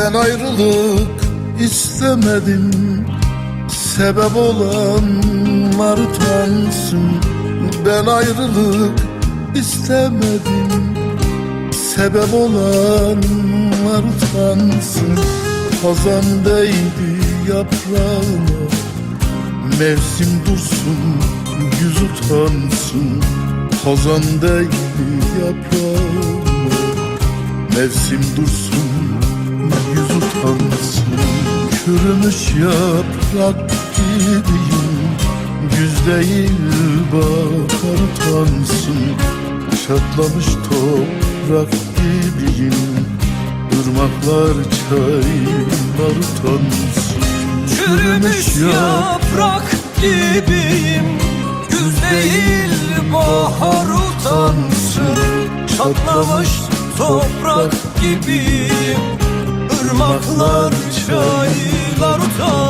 Ben ayrılık istemedim. Sebep olanlar utansın Ben ayrılık istemedim. Sebep olanlar utansın Hazan değdi yaprağıma. Mevsim dursun yüz utansın. Hazan değdi yaprağıma. Mevsim dursun Çürümüş yaprak gibiyim. Güz değil bahar utansın. Çatlamış toprak gibiyim. Irmaklar çaylar utansın. Çürümüş yaprak gibiyim. Güz değil bahar utansın. Çatlamış toprak gibiyim. Irmaklar çaylar utansın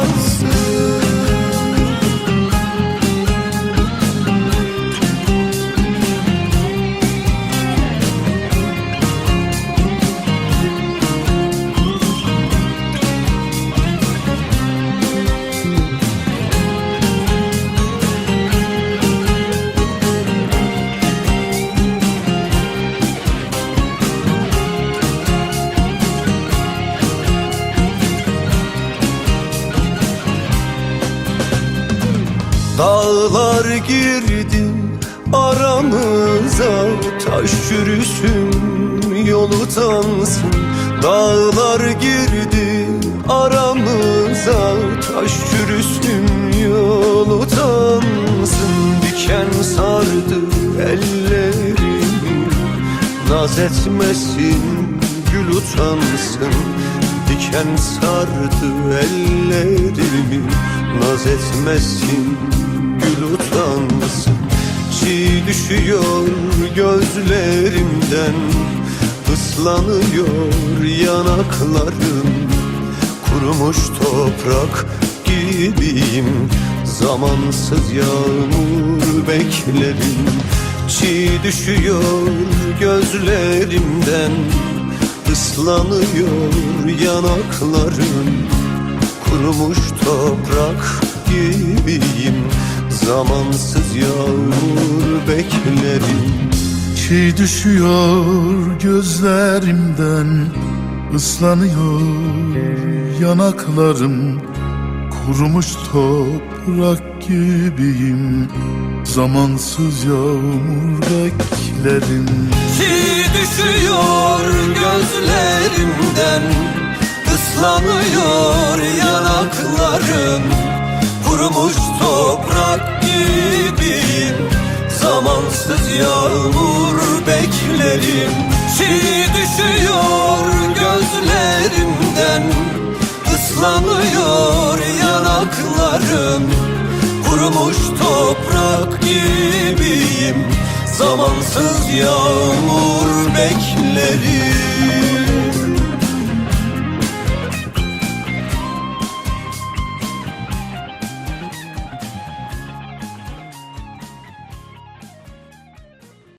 Dağlar girdi aramıza Taş yürüsün yol utansın Dağlar girdi aramıza Taş yürüsün yol utansın Diken sardı ellerimi Naz etmesin gül utansın. Diken sardı ellerimi Naz etmesin gül utansın Çiğ düşüyor gözlerimden. Islanıyor yanaklarım. Kurumuş toprak gibiyim. Zamansız yağmur beklerim. Çiğ düşüyor gözlerimden. Islanıyor yanaklarım. Kurumuş toprak gibiyim Zamansız yağmur beklerim Çiğ düşüyor gözlerimden ıslanıyor yanaklarım. Kurumuş toprak gibiyim Zamansız yağmur beklerim. Çiğ düşüyor gözlerimden Islanıyor yanaklarım. Kurumuş toprak gibiyim Zamansız yağmur beklerim. Çiğ düşüyor gözlerimden Islanıyor yanaklarım. Kurumuş toprak gibiyim Zamansız yağmur beklerim